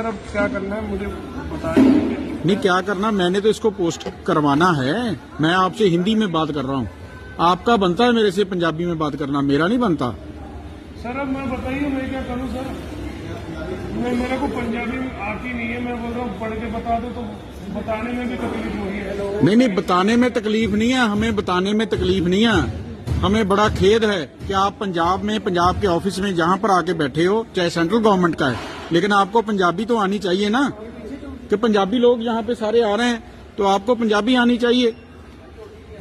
Sir अब क्या करना है? मुझे बताएँ। नहीं क्या करना? मैंने तो इसको पोस्ट करवाना है। मैं आपसे हिंदी में बात कर रहा हूँ। आपका बनता है मेरे से पंजाबी में बात करना? मेरा नहीं बनता। सर अब मैं बताइए मैं क्या करूँ सर? मैं मेरे को पंजाबी आती नहीं है। मैं बोल रहा हूँ पढ़ के बता दो तो बताने में भी तकलीफ़ हो रही है। नहीं नहीं बताने में तकलीफ़ नहीं है। हमें बताने में तकलीफ़ नहीं है। हमें बड़ा खेद है कि आप पंजाब में पंजाब के ऑफिस में जहाँ पर आके बैठे हो चाहे सेंट्रल गवर्नमेंट का है लेकिन आपको पंजाबी तो आनी चाहिए ना कि पंजाबी लोग यहाँ पे सारे आ रहे हैं तो आपको पंजाबी आनी चाहिए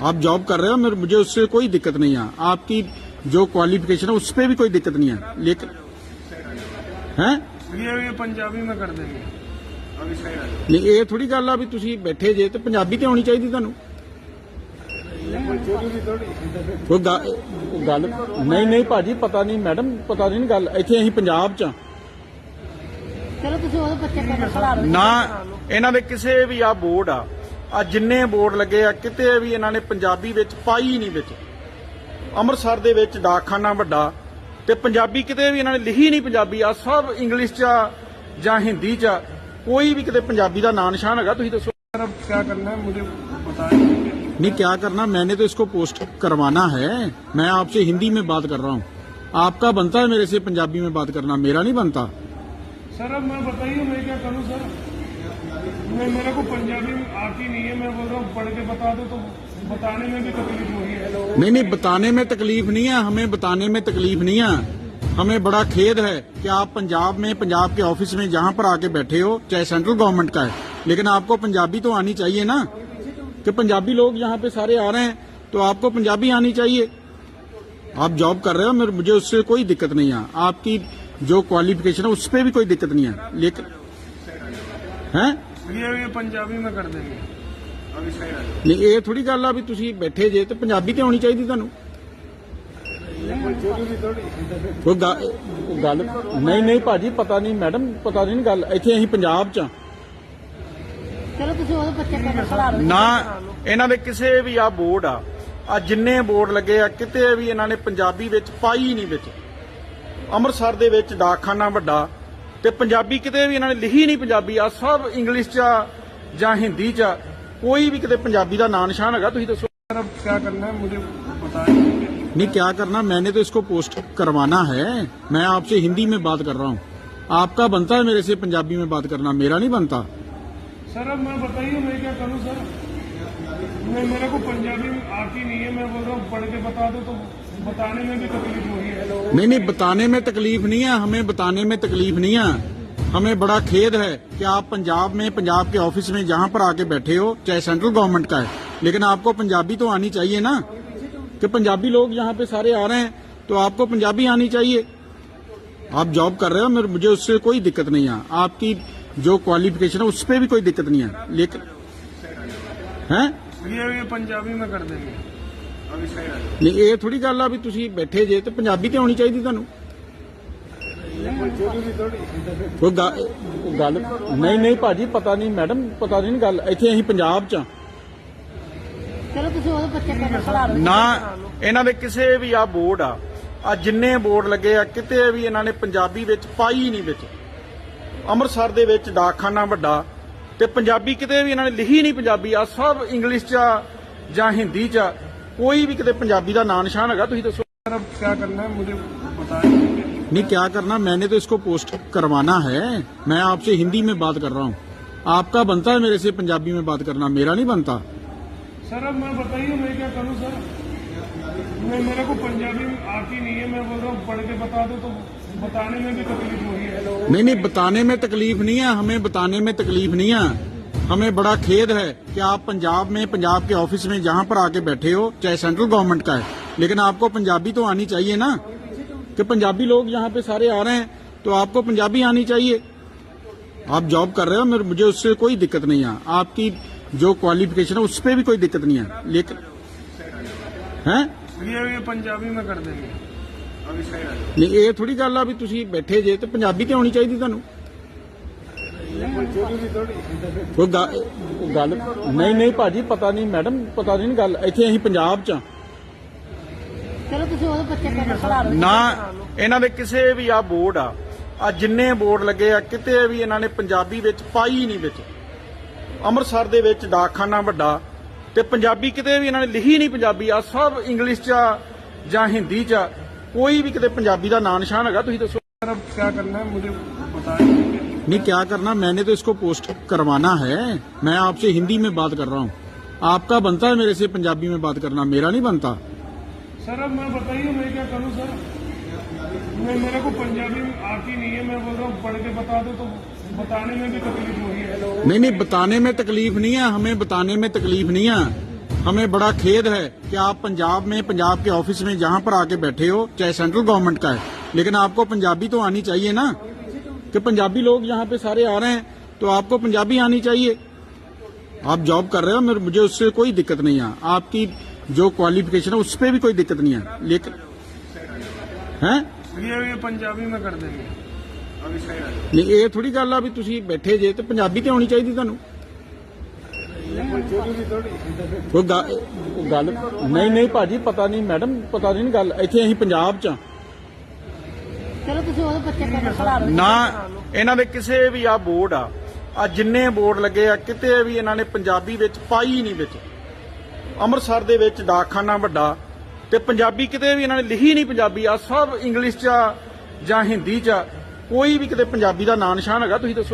आप जॉब कर रहे हो मेरे मुझे उससे कोई दिक्कत नहीं है आपकी जो क्वालिफिकेशन है उस पर भी कोई दिक्कत नहीं है लेकिन हैं ये ये पंजाबी में कर देंगे ਨਹੀਂ ਇਹ ਥੋੜੀ ਗੱਲ ਆ ਵੀ ਤੁਸੀਂ ਬੈਠੇ ਜੇ ਤੇ ਪੰਜਾਬੀ ਤੇ ਆਉਣੀ ਚਾਹੀਦੀ ਤੁਹਾਨੂੰ ਕੋਈ ਗਾ- ਗੱਲ ਨਹੀਂ ਨਹੀਂ ਭਾਜੀ ਪਤਾ ਨਹੀਂ ਮੈਡਮ ਪਤਾ ਨਹੀਂ ਗੱਲ ਇੱਥੇ ਅਸੀਂ ਪੰਜਾਬ ਚ ਆ। ਚਲੋ ਤੁਸੀਂ ਉਹਦੇ ਬੱਚੇ ਕੋਲ ਖੜਾ ਲਓ ਨਾ ਇਹਨਾਂ ਦੇ ਕਿਸੇ ਵੀ ਆ ਬੋਰਡ ਆ ਆ ਜਿੰਨੇ ਬੋਰਡ ਲੱਗੇ ਆ ਕਿਤੇ ਵੀ ਇਹਨਾਂ ਨੇ ਪੰਜਾਬੀ ਵਿੱਚ ਪਾਈ ਨਹੀਂ ਵਿੱਚ ਅੰਮ੍ਰਿਤਸਰ ਦੇ ਵਿੱਚ ਡਾਕਖਾਨਾ ਵੱਡਾ ਤੇ ਪੰਜਾਬੀ ਕਿਤੇ ਵੀ ਇਹਨਾਂ ਨੇ ਲਿਖੀ ਨਹੀਂ ਪੰਜਾਬੀ ਆ ਸਭ ਇੰਗਲਿਸ਼ ਚ ਆ ਜਾਂ ਹਿੰਦੀ ਚ ਆ। ਕੋਈ ਵੀ ਕਿਤੇ ਪੰਜਾਬੀ ਦਾ ਨਾਂ ਨਿਸ਼ਾਨ ਹੈਗਾ ਤੁਸੀਂ ਦੱਸੋ सर अब क्या करना है मुझे बताएं नहीं क्या करना मैंने तो इसको पोस्ट करवाना है। मैं आपसे हिंदी में बात कर रहा हूँ। आपका बनता है मेरे से पंजाबी में बात करना? मेरा नहीं बनता। सर अब मैं बताइए मैं क्या करूँ सर? मैं मेरे को पंजाबी आती नहीं है मैं बोल रहा हूँ पढ़ के बता दो तो बताने में भी तकलीफ़ हो रही है। नहीं नहीं बताने में तकलीफ़ नहीं है हमें बताने में तकलीफ़ नहीं है। हमें बड़ा खेद है कि आप पंजाब में पंजाब के ऑफ़िस में जहाँ पर आके बैठे हो चाहे सेंट्रल गवर्नमेंट का है लेकिन आपको पंजाबी तो आनी चाहिए ना। कि पंजाबी लोग यहाँ पे सारे आ रहे हैं तो आपको पंजाबी आनी चाहिए आप जॉब कर रहे हो मेरे मुझे उससे कोई दिक्कत नहीं है आपकी जो क्वालिफिकेशन है उस पर भी कोई दिक्कत नहीं है लेकिन हैं ये ये पंजाबी में कर देंगे ਨਹੀਂ ਇਹ ਥੋੜੀ ਗੱਲ ਆ ਵੀ ਤੁਸੀਂ ਬੈਠੇ ਜੇ ਤੇ ਪੰਜਾਬੀ ਤੇ ਆਉਣੀ ਚਾਹੀਦੀ ਤੁਹਾਨੂੰ ਕੋਈ ਗਾ- ਗੱਲ ਨਹੀਂ ਨਹੀਂ ਭਾਜੀ ਪਤਾ ਨਹੀਂ ਮੈਡਮ ਪਤਾ ਨਹੀਂ ਗੱਲ ਇੱਥੇ ਅਸੀਂ ਪੰਜਾਬ ਚ ਆ। ਚਲੋ ਤੁਸੀਂ ਉਹਦੇ ਬੱਚੇ ਕੋਲ ਖੜਾ ਲਓ ਨਾ ਇਹਨਾਂ ਦੇ ਕਿਸੇ ਵੀ ਆ ਬੋਰਡ ਆ ਆ ਜਿੰਨੇ ਬੋਰਡ ਲੱਗੇ ਆ ਕਿਤੇ ਵੀ ਇਹਨਾਂ ਨੇ ਪੰਜਾਬੀ ਵਿੱਚ ਪਾਈ ਨਹੀਂ ਵਿੱਚ ਅੰਮ੍ਰਿਤਸਰ ਦੇ ਵਿੱਚ ਡਾਕਖਾਨਾ ਵੱਡਾ ਤੇ ਪੰਜਾਬੀ ਕਿਤੇ ਵੀ ਇਹਨਾਂ ਨੇ ਲਿਖੀ ਨਹੀਂ ਪੰਜਾਬੀ ਆ ਸਭ ਇੰਗਲਿਸ਼ ਚ ਆ ਜਾਂ ਹਿੰਦੀ ਚ ਆ। ਕੋਈ ਵੀ ਕਿਤੇ ਪੰਜਾਬੀ ਦਾ ਨਾਂ ਨਿਸ਼ਾਨ ਹੈਗਾ ਤੁਸੀਂ ਦੱਸੋ सर अब क्या करना है मुझे बताएं नहीं क्या करना मैंने तो इसको पोस्ट करवाना है मैं आपसे हिंदी में बात कर रहा हूँ आपका बनता है मेरे से पंजाबी में बात करना मेरा नहीं बनता सर, अब मैं बताइए, मैं क्या करूँ, सर? मैं मेरे को पंजाबी आती नहीं है, मैं बोल रहा हूँ, पढ़ के बता दो तो बताने में भी तकलीफ़ हो रही है। नहीं नहीं, बताने में तकलीफ़ नहीं है, हमें बताने में तकलीफ़ नहीं है। हमें बड़ा खेद है कि आप पंजाब में, पंजाब के ऑफ़िस में जहाँ पर आके बैठे हो, चाहे सेंट्रल गवर्नमेंट का है, लेकिन आपको पंजाबी तो आनी चाहिए ना। कि पंजाबी लोग यहाँ पे सारे आ रहे हैं तो आपको पंजाबी आनी चाहिए। आप जॉब कर रहे हो मुझे उससे कोई दिक्कत नहीं है। आपकी जो क्वालिफिकेशन है उस पर भी कोई दिक्कत नहीं है लेकिन हैं ये ये पंजाबी में कर देंगे ਨਹੀਂ ਇਹ ਥੋੜੀ ਗੱਲ ਆ ਵੀ ਤੁਸੀਂ ਬੈਠੇ ਜੇ ਤੇ ਪੰਜਾਬੀ ਤੇ ਆਉਣੀ ਚਾਹੀਦੀ ਤੁਹਾਨੂੰ ਕੋਈ ਗਾ- ਗੱਲ ਨਹੀਂ ਨਹੀਂ ਭਾਜੀ ਪਤਾ ਨਹੀਂ ਮੈਡਮ ਪਤਾ ਨਹੀਂ ਗੱਲ ਇੱਥੇ ਅਸੀਂ ਪੰਜਾਬ ਚ ਆ। ਚਲੋ ਤੁਸੀਂ ਉਹਦੇ ਬੱਚੇ ਕੋਲ ਖੜਾ ਲਓ ਨਾ ਇਹਨਾਂ ਦੇ ਕਿਸੇ ਵੀ ਆ ਬੋਰਡ ਆ ਆ ਜਿੰਨੇ ਬੋਰਡ ਲੱਗੇ ਆ ਕਿਤੇ ਵੀ ਇਹਨਾਂ ਨੇ ਪੰਜਾਬੀ ਵਿੱਚ ਪਾਈ ਨਹੀਂ ਵਿੱਚ ਅੰਮ੍ਰਿਤਸਰ ਦੇ ਵਿੱਚ ਡਾਕਖਾਨਾ ਵੱਡਾ ਤੇ ਪੰਜਾਬੀ ਕਿਤੇ ਵੀ ਇਹਨਾਂ ਨੇ ਲਿਖੀ ਨਹੀਂ ਪੰਜਾਬੀ ਆ ਸਭ ਇੰਗਲਿਸ਼ ਚ ਆ ਜਾਂ ਹਿੰਦੀ ਚ ਆ। ਕੋਈ ਵੀ ਕਿਤੇ ਪੰਜਾਬੀ ਦਾ ਨਾਂ ਨਿਸ਼ਾਨ ਹੈਗਾ ਤੁਸੀਂ ਦੱਸੋ सर अब क्या करना है मुझे बताएं नहीं क्या करना मैंने तो इसको पोस्ट करवाना है मैं आपसे हिंदी में बात कर रहा हूँ आपका बनता है मेरे से पंजाबी में बात करना मेरा नहीं बनता सर अब मैं बताइए मैं क्या करूं सर मैं मेरे को पंजाबी आती नहीं है मैं बोल रहा हूँ पढ़ के बता दो तो बताने में भी तकलीफ़ हो रही है नहीं नहीं बताने में तकलीफ़ नहीं है हमें बताने में तकलीफ़ नहीं है। हमें बड़ा खेद है कि आप पंजाब में पंजाब के ऑफ़िस में जहाँ पर आके बैठे हो चाहे सेंट्रल गवर्नमेंट का है लेकिन आपको पंजाबी तो आनी चाहिए ना। कि पंजाबी लोग यहाँ पे सारे आ रहे हैं तो आपको पंजाबी आनी चाहिए। आप जॉब कर रहे हो मेरे मुझे उससे कोई दिक्कत नहीं है। आपकी जो क्वालिफिकेशन है उस पर भी कोई दिक्कत नहीं है। लेकिन है? ये ये पंजाबी में कर देंगे ਨਹੀਂ ਇਹ ਥੋੜੀ ਗੱਲ ਆ ਵੀ ਤੁਸੀਂ ਬੈਠੇ ਜੇ ਤੇ ਪੰਜਾਬੀ ਤੇ ਆਉਣੀ ਚਾਹੀਦੀ ਤੁਹਾਨੂੰ ਕੋਈ ਗੱਲ ਨਹੀਂ ਨਹੀਂ ਭਾਜੀ ਪਤਾ ਨਹੀਂ ਮੈਡਮ ਪਤਾ ਨਹੀਂ ਗੱਲ ਇੱਥੇ ਅਸੀਂ ਪੰਜਾਬ ਚ ਆ। ਚਲੋ ਤੁਸੀਂ ਉਹਦੇ ਬੱਚੇ ਕੋਲ ਖੜਾ ਲਓ ਨਾ ਇਹਨਾਂ ਦੇ ਕਿਸੇ ਵੀ ਆ ਬੋਰਡ ਆ ਆ ਜਿੰਨੇ ਬੋਰਡ ਲੱਗੇ ਆ ਕਿਤੇ ਵੀ ਇਹਨਾਂ ਨੇ ਪੰਜਾਬੀ ਵਿੱਚ ਪਾਈ ਹੀ ਨਹੀਂ ਵਿੱਚ ਅੰਮ੍ਰਿਤਸਰ ਦੇ ਵਿੱਚ ਡਾਕਖਾਨਾ ਵੱਡਾ ਤੇ ਪੰਜਾਬੀ ਕਿਤੇ ਵੀ ਇਹਨਾਂ ਨੇ ਲਿਖੀ ਨਹੀਂ ਪੰਜਾਬੀ ਆ ਸਭ ਇੰਗਲਿਸ਼ ਚ ਆ ਜਾਂ ਹਿੰਦੀ ਚ ਆ। ਕੋਈ ਵੀ ਕਿਤੇ ਪੰਜਾਬੀ ਦਾ ਨਾਂ ਨਿਸ਼ਾਨ ਹੈਗਾ ਤੁਸੀਂ ਦੱਸੋ सर अब क्या करना है मुझे बताएं नहीं क्या करना मैंने तो इसको पोस्ट करवाना है मैं आपसे हिंदी में बात कर रहा हूँ आपका बनता है मेरे से पंजाबी में बात करना मेरा नहीं बनता सर अब मैं बताइए मैं क्या करूं सर मैं मेरे को पंजाबी आती नहीं है मैं बोल रहा हूँ पढ़ के बता दो तो बताने में भी तकलीफ हो रही है नहीं नहीं बताने में तकलीफ नहीं है हमें बताने में तकलीफ नहीं है हमें बड़ा खेद है कि आप पंजाब में पंजाब के ऑफिस में जहां पर आके बैठे हो चाहे सेंट्रल गवर्नमेंट का है लेकिन आपको पंजाबी तो आनी चाहिए ना कि पंजाबी लोग यहाँ पे सारे आ रहे हैं तो आपको पंजाबी आनी चाहिए आप जॉब कर रहे हो मेरे मुझे उससे कोई दिक्कत नहीं है आपकी जो क्वालिफिकेशन है उस पर भी कोई दिक्कत नहीं है लेकिन हैं ये ये पंजाबी में कर देंगे ਨਹੀਂ ਇਹ ਥੋੜੀ ਗੱਲ ਆ ਵੀ ਤੁਸੀਂ ਬੈਠੇ ਜੇ ਤੇ ਪੰਜਾਬੀ ਤੇ ਆਉਣੀ ਚਾਹੀਦੀ ਤੁਹਾਨੂੰ ਕੋਈ ਗੱਲ ਨਹੀਂ ਨਹੀਂ ਭਾਜੀ ਪਤਾ ਨਹੀਂ ਮੈਡਮ ਪਤਾ ਨਹੀਂ ਗੱਲ। ਇੱਥੇ ਅਸੀਂ ਪੰਜਾਬ ਚ ਆ ਚਲੋ ਤੁਸੀਂ ਉਹਦੇ ਬੱਚੇ ਕੋਲ ਖੜਾ ਲਓ। ਨਾ ਇਹਨਾਂ ਦੇ ਕਿਸੇ ਵੀ ਆ ਬੋਰਡ ਆ ਆ ਜਿੰਨੇ ਬੋਰਡ ਲੱਗੇ ਆ ਕਿਤੇ ਵੀ ਇਹਨਾਂ ਨੇ ਪੰਜਾਬੀ ਵਿੱਚ ਪਾਈ ਨਹੀਂ ਵਿੱਚ। ਅੰਮ੍ਰਿਤਸਰ ਦੇ ਵਿੱਚ ਡਾਕਖਾਨਾ ਵੱਡਾ ਤੇ ਪੰਜਾਬੀ ਕਿਤੇ ਵੀ ਇਹਨਾਂ ਨੇ ਲਿਖੀ ਨਹੀਂ ਪੰਜਾਬੀ ਆ ਸਭ ਇੰਗਲਿਸ਼ ਚ ਆ ਜਾਂ ਹਿੰਦੀ ਚ ਆ। ਕੋਈ ਵੀ ਕਿਤੇ ਪੰਜਾਬੀ ਦਾ ਨਾਂ ਨਿਸ਼ਾਨ ਹੈਗਾ ਤੁਸੀਂ ਦੱਸੋ।